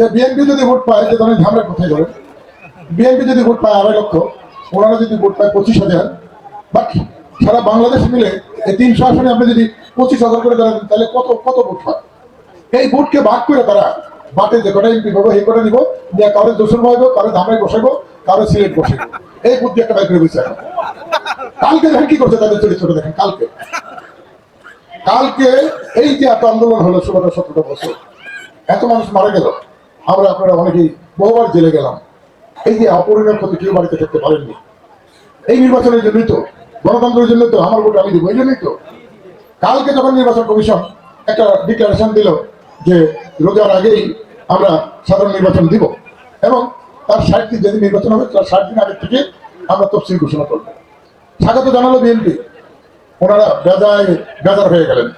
যে বিএনপি যদি ভোট পায়, যে ধরেন ঝামেলা কোথায় যাবে বিএনপি যদি ভোট পায় আড়াই লক্ষ, ওনারা যদি ভোট পায় পঁচিশ হাজার বাকি সারা বাংলাদেশ মিলে এই তিনশো আসনে আপনি যদি পঁচিশ হাজার করে দাঁড়ান তাহলে কত কত ভোট পায় এই ভোটকে ভাগ করে তারা বাটে যে কটা এমপি পাবো এই কটা নিব দিয়ে কারও দোষর বসাবো কারও ধামরাই বসাবো, কারও সিলেট বসাবো। এই বুদ্ধি একটা বাইক করে বসে কালকে দেখেন কি করছে তাদের চরিত্র দেখেন, কালকে। কালকে এই যে এত আন্দোলন হলো ষোলোটা, সতেরোটা বছর, এত মানুষ মারা গেল। আমরা আপনারা অনেকেই বহুবার জেলে গেলাম। এই যে অপরিণাম ক্ষতি কেউ বাড়িতে থাকতে পারেননি। এই নির্বাচনের জন্যই তো গণতন্ত্রের জন্য তো আমার ভোট আমি দিব, এই জন্যই তো কালকে যখন নির্বাচন কমিশন একটা ডিক্লারেশন দিল যে রোজার আগেই আমরা সাধারণ নির্বাচন দিব এবং তার ষাট দিন যেদিন নির্বাচন হবে, তার ষাট দিন আগে থেকে আমরা তফসিল ঘোষণা করব। স্বাগত জানালো বিএনপি। ওনারা বেজায় বেজার হয়ে গেলেন।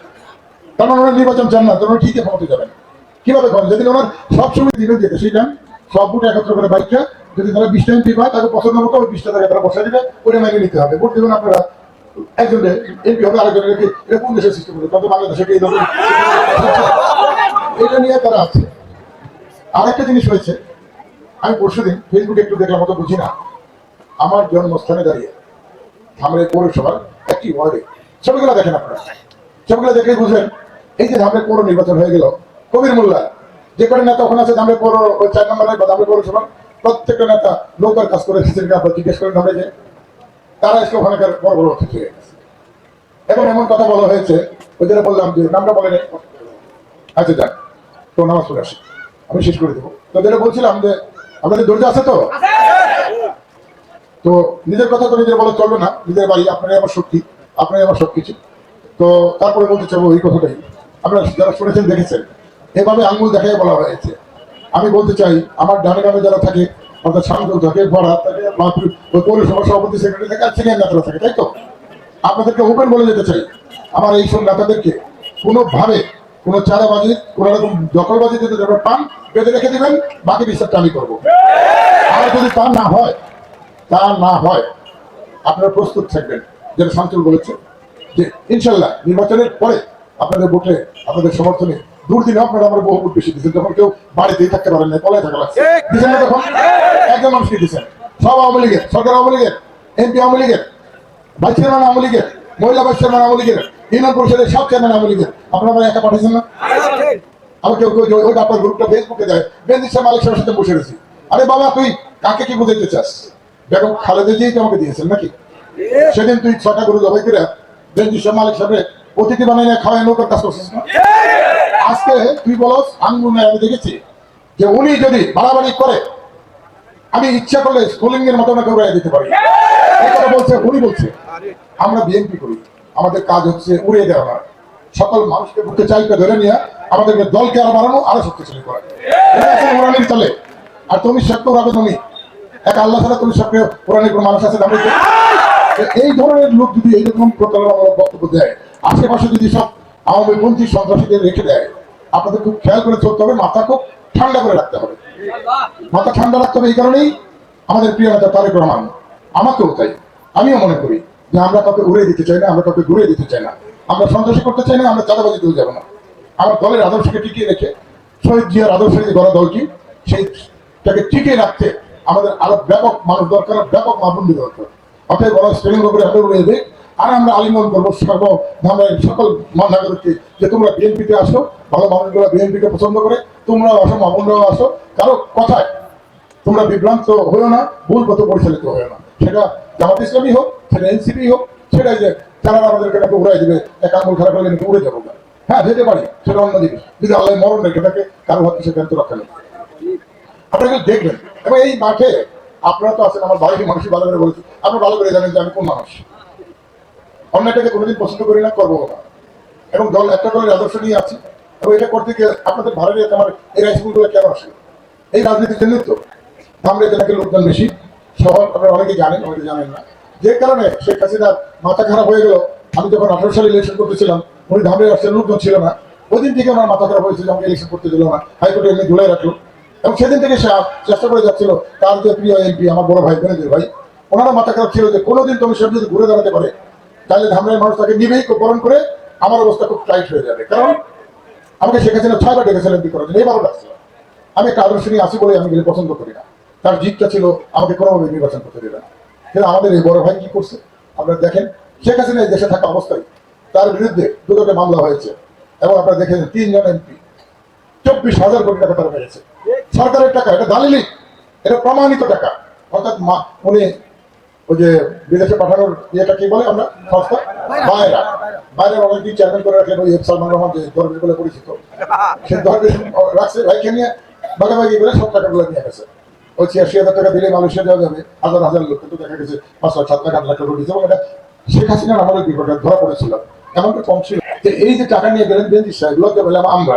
কারণ ওনারা নির্বাচন চান না, তো ওনারা ঠিকই ক্ষমতা যাবেন। কীভাবে করেন যেদিন ওনার সবসময় দিনে যেতে সেই যান সব বুট একত্র করে বাইকটা যদি তারা বিশটা এমপি পায়, তাকে পছন্দ মতো ওই বিশটা জায়গায় তারা বসাই দিবে, ওটা মেনে নিতে হবে। ভোট দেবেন আপনারা। একজন এমপি হবে আরেকজনের এটা কোন দেশের সিস্টেম হবে তত বাংলাদেশে কি এইভাবে এটা নিয়ে তারা আছে। আর একটা জিনিস হয়েছে, আমি পরশু দিন ফেসবুকে একটু দেখলাম, অত বুঝি না। আমার জন্মস্থানে দাঁড়িয়ে, ধামরাই পৌরসভার একটি ওয়ার্ডে, ছবিগুলো দেখেন আপনারা। ছবিগুলো দেখলেই বুঝলেন এই যে ধামরাই পৌর নির্বাচন হয়ে গেল কবির মোল্লা। যে কটা নেতা ওখানে আছে ধামরাই পৌর ওই চার নম্বরে বা ধামরাই পৌরসভার প্রত্যেকটা নেতা নৌকার কাজ করে এসেছেন আপনার জিজ্ঞেস করেন ধামরাই যে তারা আজকে ওখানকার বড় বড় অতিথি হয়ে গেছে। এবং এমন কথা বলা হয়েছে ওই যেটা বললাম যে নামটা বলে আচ্ছা যাক। তো নামাজ পড়ে আসি। আমি শেষ করে দেবো। তো যেটা বলছিলাম যে আপনাদের ধৈর্য আছে তো? তো নিজের কথা তো নিজের বলে চলবে না। নিজের বাড়ি আপনারই আমার শক্তি আপনারই আমার সবকিছু। তো তারপরে বলতে চাবো এই কথাটাই। আপনারা যারা শুনেছেন দেখেছেন এভাবে আঙ্গুল দেখাই বলা হয়েছে। আমি বলতে চাই, আমার ডানে ডানে যারা থাকে, অর্থাৎ শান্তল থাকে বড়া থাকে ওই পৌরসভা সভাপতি সেক্রেটারি থাকে আর সিনিয়র নেতারা থাকে, তাই তো? আপনাদেরকে ওপেন বলে যেতে চাই, আমার এই সব নেতাদেরকে কোনোভাবে কোনো চাঁদাবাজি, কোনো রকম দখলবাজি যদি আপনারা পান, বেঁধে রেখে দেবেন, বাকি বিচারটা আমি করব। আর যদি তা না হয়, তা না হয়, আপনারা প্রস্তুত থাকবেন, যেটা শান্তল বলেছে, যে ইনশাল্লাহ নির্বাচনের পরে আপনাদের ভোটে, আপনাদের সমর্থনে দুর্দিনে আপনারা আমার বহু বেশি দিচ্ছেন যখন কেউ বাড়িতেই থাকতে পারেন না পলায় থাকা লাগছে। দিচ্ছেন না তখন? একজন মানুষকে দিচ্ছেন সব আওয়ামী লীগের সরকার আওয়ামী লীগের এমপি আওয়ামী লীগের ভাইস চেয়ারম্যান আওয়ামী লীগের মহিলা ভাইস চেয়ারম্যান আওয়ামী লীগের ইউনিয়ন পরিষদের সব চেয়ারম্যান আওয়ামী লীগের। আপনারা একা পাঠিয়েছেন না? আমার কেউ কেউ ওই আপনার গ্রুপটা ফেসবুকে দেয় বেন্দির সাহেব মালিক সাহেবের সাথে বসে আরে বাবা তুই কাকে কি বুঝাইতে চাস? বেগম খালেদা জিয়াকে আমাকে দিয়েছেন নাকি? সেদিন তুই ছটা গরু জবাই করে বেন্দির সাহেব মালিক সাহেবের অতিথি বানাই না খাওয়াই নৌকার কাজ করছিস না? আজকে তুই বলস আঙ্গুল নাই আমি দেখেছি যে উনি যদি বাড়াবাড়ি করে, আমি ইচ্ছা করলে স্কুলিং এর মতো ওনাকে দিতে পারি। বলছে, উনি বলছে। আমরা বিএনপি করি। আমাদের কাজ হচ্ছে উড়িয়ে দেওয়া। সকল মানুষকে বুকে চাইতে ধরে নিয়ে আমাদেরকে দলকে আরও বাড়ানো, আরও শক্তিশালী করা। চলে আর তুমি সত্য উড়াবে তুমি। এক আল্লাহ ছাড়া তুমি সক্রিয় পুরানি কোনো মানুষ আছে এই ধরনের লোক যদি এইরকম প্রতারণামূলক বক্তব্য দেয়, আশেপাশে যদি সব আওয়ামী পন্থী সন্ত্রাসীদের রেখে দেয়। আপনাদের খুব খেয়াল করে চলতে হবে, মাথা খুব ঠান্ডা করে রাখতে হবে। মাথা ঠান্ডা রাখতে হবে এই কারণেই আমাদের প্রিয় নেতা তারেক রহমান। আমাকেও তাই। আমিও মনে করি যে আমরা কাউকে উড়িয়ে দিতে চাই না, আমরা কাউকে ঘুরিয়ে দিতে চাই না। আমরা সন্ত্রাসী করতে চাই না, আমরা চাঁদাবাজি দিতে যাব না। আমার দলের আদর্শকে টিকিয়ে রেখে, শহীদ জিয়ার আদর্শে যে গড়া দলটি, সেইটাকে টিকিয়ে রাখতে আমাদের আরও ব্যাপক মানুষ দরকার, ব্যাপক মাপন্ডি দরকার। অতএব বড় স্ট্রেনিং করে হাতে উড়িয়ে দেয় আর আমরা আলিঙ্গন করব আমরা সকল নাগরিককে যে তোমরা বিএনপিতে আসো, ভালো মানুষগুলো বিএনপিকে পছন্দ করে, তোমরাও আসো, মামুনরাও আসো। কারও কথায় তোমরা বিভ্রান্ত হয়েও না, ভুল পথে পরিচালিত হয়েও না। সেটা জামাত ইসলামী হোক, সেটা এনসিপি হোক সেটাই যে যারা আমাদেরকে তাকে উড়াই দেবে এক আঙুল খারাপ হলে নাকি উড়ে যাব হ্যাঁ যেতে পারি, সেটা অন্য জিনিস। যদি আল্লাহ মরণ রেখে থাকে, কারও হাতে সে জ্ঞান রক্ষা নেই। আপনারা দেখবেন, এবং এই মাঠে আপনারা তো আছেন, আমার বাড়ির মানুষই ভালো করে বলেছি আপনারা ভালো করে জানেন যে আমি কোন মানুষ। অন্যটাকে কোনোদিন পছন্দ করি না, করব না। এবং দল, একটা দলের আদর্শ নিয়ে আছি। এবং এটা করতে গিয়ে আপনাদের ভালো লেগে আমার এই রাইসগুলো কেন আসে? এই রাজনীতির জন্য তো। ধামরে জেলাকে লোকজন বেশি। শহর, আপনারা অনেকে জানেন অনেকে জানেন না। যে কারণে শেখ হাসিনার মাথা খারাপ হয়ে গেল। আমি যখন আঠারো সালে ইলেকশন করতেছিলাম, উনি ধামরে আসছেন লোকজন ছিল না। ওই দিন থেকে আমার মাথা খারাপ হয়েছিল আমাকে ইলেকশন করতে দিল না। হাইকোর্টে এমনি ঝুলাই রাখল। এবং সেদিন থেকে সে চেষ্টা করে যাচ্ছিল তার যে প্রিয় এমপি আমার বড় ভাই বোনেদের ভাই? ওনারা মাথা খারাপ ছিল যে কোনোদিন তুমি সব যদি ঘুরে দাঁড়াতে পারে তাহলে ধামরাই মানুষ তাকে নিবেই বরণ করে আমার অবস্থা খুব টাইট হয়ে যাবে। কারণ আমাকে শেখ হাসিনা ছয়বার ডেকেছিলেন করার জন্য, এবারও ডাকছিল আমি একটা আদর্শ নিয়ে আসি বলে আমি গেলে পছন্দ করি না। তার জিতটা ছিল আমাকে কোনোভাবে নির্বাচন করতে দেবে না। কিন্তু আমাদের এই বড় ভাই কি করছে? আপনারা দেখেন, শেখ হাসিনা এই দেশে থাকা অবস্থায় তার বিরুদ্ধে দুটোকে মামলা হয়েছে এবং আপনারা দেখেন তিনজন এমপি চব্বিশ হাজার কোটি টাকা তারা পেয়েছে সরকারের টাকা, এটা দালিলিক, এটা প্রমাণিত টাকা। অর্থাৎ উনি ওই যে বিদেশে পাঠানোর ইয়েটা কি বলে আমরা? সংস্থা? বাইরা। বাইরে। অনেকদিন চেয়ারম্যান করে রাখেন ওই সালমান রহমান যে দরবেশ বলে পরিচিত। সে রাখছে ভাইকে নিয়ে ভাগাভাগি করে সব টাকাগুলো নিয়ে গেছে। ওই ছিয়াশি হাজার টাকা দিলে মালয়েশিয়া যাওয়া যাবে হাজার হাজার লোক কিন্তু দেখা গেছে পাঁচ সাত লাখ আট লাখ টাকা উঠেছে এবং এটা শেখ হাসিনার আমাদের বিপদে ধরা পড়েছিল। এমনটা কম ছিল। এই যে টাকা নিয়ে গেলেন বেঞ্জি সাহেব লজ্জা পেলাম আমরা।